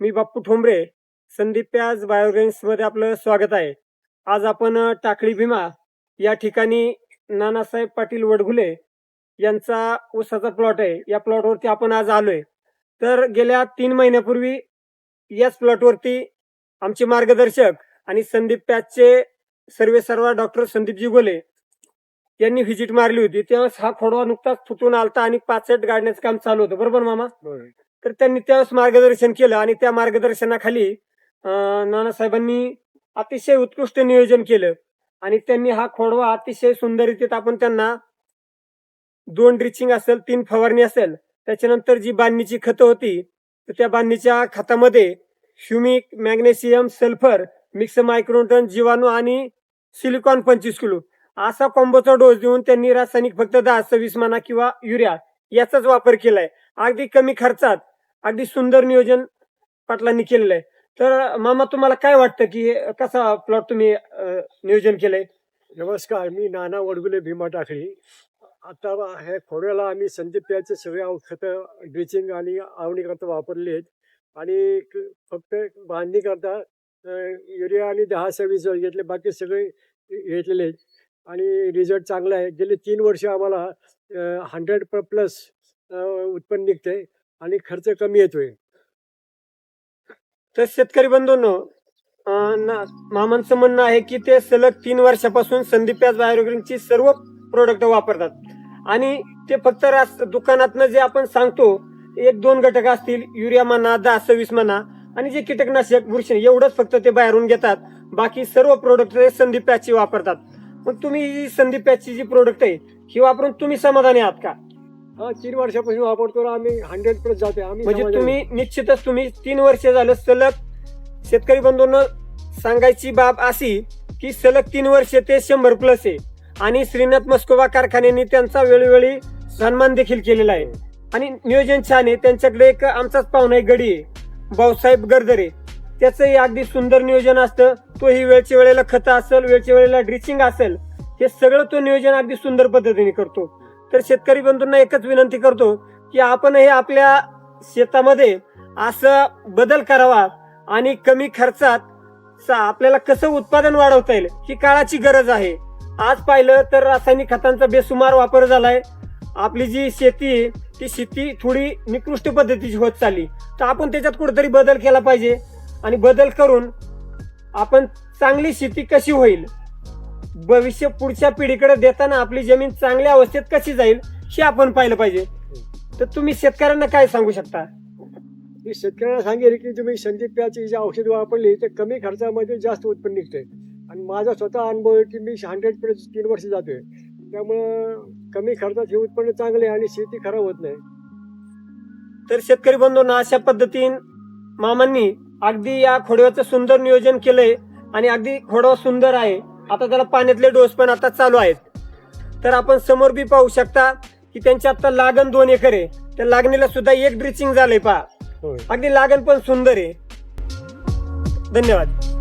मी बाप्पू ठोंबरे संदीप प्याज बायोगॅम्समध्ये आपलं स्वागत आहे. आज आपण टाकळी भीमा या ठिकाणी नानासाहेब पाटील वडघुले यांचा ऊसाचा प्लॉट आहे. या प्लॉटवरती आपण आज आलोय. तर गेल्या तीन महिन्यापूर्वी याच प्लॉटवरती आमचे मार्गदर्शक आणि संदीप प्याजचे सर्वे सर्व डॉक्टर संदीपजी गोले यांनी व्हिजिट मारली होती. तेव्हा हा खोडवा नुकताच फुटून आलता आणि पाचट गाडण्याचं काम चालू होतं. बरोबर मामा? तर त्यांनी त्यावेळेस मार्गदर्शन केलं आणि त्या मार्गदर्शनाखाली नानासाहेबांनी अतिशय उत्कृष्ट नियोजन केलं. आणि त्यांनी हा खोडवा अतिशय सुंदररीत्या आपण त्यांना दोन ड्रिचिंग असेल तीन फवारणी असेल त्याच्यानंतर जी बांधणीची खतं होती तर त्या बांधणीच्या खतामध्ये ह्युमिक मॅग्नेशियम सल्फर मिक्स मायक्रोटन जीवाणू आणि सिलिकॉन पंचवीस किलो. असा कॉम्बोचा डोस देऊन त्यांनी रासायनिक फक्त दहा सव्वीस म्हणा किंवा युरिया याचाच वापर केलाय. अगदी कमी खर्चात अगदी सुंदर नियोजन पाटलांनी केलेलं आहे तर मामा तुम्हाला काय वाटतं की कसा प्लॉट तुम्ही नियोजन केलंय? नमस्कार मी नाना वडगुले भीमा टाकळी. आता हे खोड्याला आम्ही संदीप प्याचे सगळे औषधं ड्रिचिंग आणि आवडीकरता वापरली वापरले आहेत. आणि फक्त बांधणीकरता युरिया आणि दहा सव्वीस घेतले बाकी सगळे घेतलेले आहेत. आणि रिझल्ट चांगला आहे. गेले तीन वर्ष आम्हाला हंड्रेड प्लस उत्पन्न निघतंय. आणि खर्च कमी येतोय. तर शेतकरी बंधूंनो ना- मामांचं म्हणणं आहे की ते सलग तीन वर्षापासून संदीप प्याज बायोग्रीनची सर्व प्रोडक्ट वापरतात. आणि ते फक्त रास दुकानातनं जे आपण सांगतो एक दोन घटक असतील युरिया म्हणा दहा सव्वीस म्हणा आणि जे कीटकनाशक बुरशी एवढंच फक्त ते बाहेरून घेतात. बाकी सर्व प्रोडक्ट ते संदीप वापरतात. मग तुम्ही ही संदीप पॅचची जी प्रोडक्ट आहे ही वापरून तुम्ही समाधानी आहात का? हा तीन वर्षापासून वापरतो आम्ही हंड्रेड प्लस आम्ही म्हणजे. तुम्ही निश्चितच तुम्ही तीन वर्ष झालं सलग शेतकरी बंधूंना सांगायची बाब अशी की सलग तीन वर्ष ते शंभर प्लस आहे. आणि श्रीनाथ मस्कोबा कारखान्याने त्यांचा वेळोवेळी सन्मान देखील केलेला आहे. आणि नियोजन छान आहे त्यांच्याकडे एक आमचाच पाहुणा आहे गडी आहे. भाऊसाहेब गरदरे. त्याचंही अगदी सुंदर नियोजन असतं. तोही वेळच्या वेळेला खतं असेल वेळच्या वेळेला ड्रिचिंग असेल हे सगळं तो नियोजन अगदी सुंदर पद्धतीने करतो. तर शेतकरी बंधूंना एकच विनंती करतो की आपण हे आपल्या शेतामध्ये असं बदल करावा आणि कमी खर्चात सा- आपल्याला कसं उत्पादन वाढवता येईल ही काळाची गरज आहे. आज पाहिलं तर रासायनिक खतांचा बेसुमार वापर झालाय. आपली जी शेती आहे ती शेती थोडी निकृष्ट पद्धतीची होत चालली. तर आपण त्याच्यात कुठेतरी बदल केला पाहिजे आणि बदल करून आपण चांगली शेती कशी होईल भविष्य पुढच्या पिढीकडे देताना आपली जमीन चांगल्या अवस्थेत कशी जाईल हे आपण पाहिलं पाहिजे. तर तुम्ही शेतकऱ्यांना काय सांगू शकता? मी शेतकऱ्यांना सांगेल की तुम्ही संदीप प्याची जी औषध वापरली ते कमी खर्चामध्ये जास्त उत्पन्न निघतंय. आणि माझा स्वतः अनुभव आहे की मी हंड्रेड प्लस तीन वर्ष जातोय. त्यामुळं कमी खर्चात हे उत्पन्न चांगले आणि शेती खराब होत नाही. तर शेतकरी बंधूंना अशा पद्धतीन मामांनी अगदी या खोडव्याचं सुंदर नियोजन केलंय आणि अगदी खोडवा सुंदर आहे. आता त्याला पाण्यातले डोस पण आता चालू आहेत. तर आपण समोर बी पाहू शकता की त्यांची आता लागण दोन एकर आहे. त्या लागणीला सुद्धा एक ड्रिचिंग झालंय पहा. होय. अगदी लागण पण सुंदर आहे. धन्यवाद.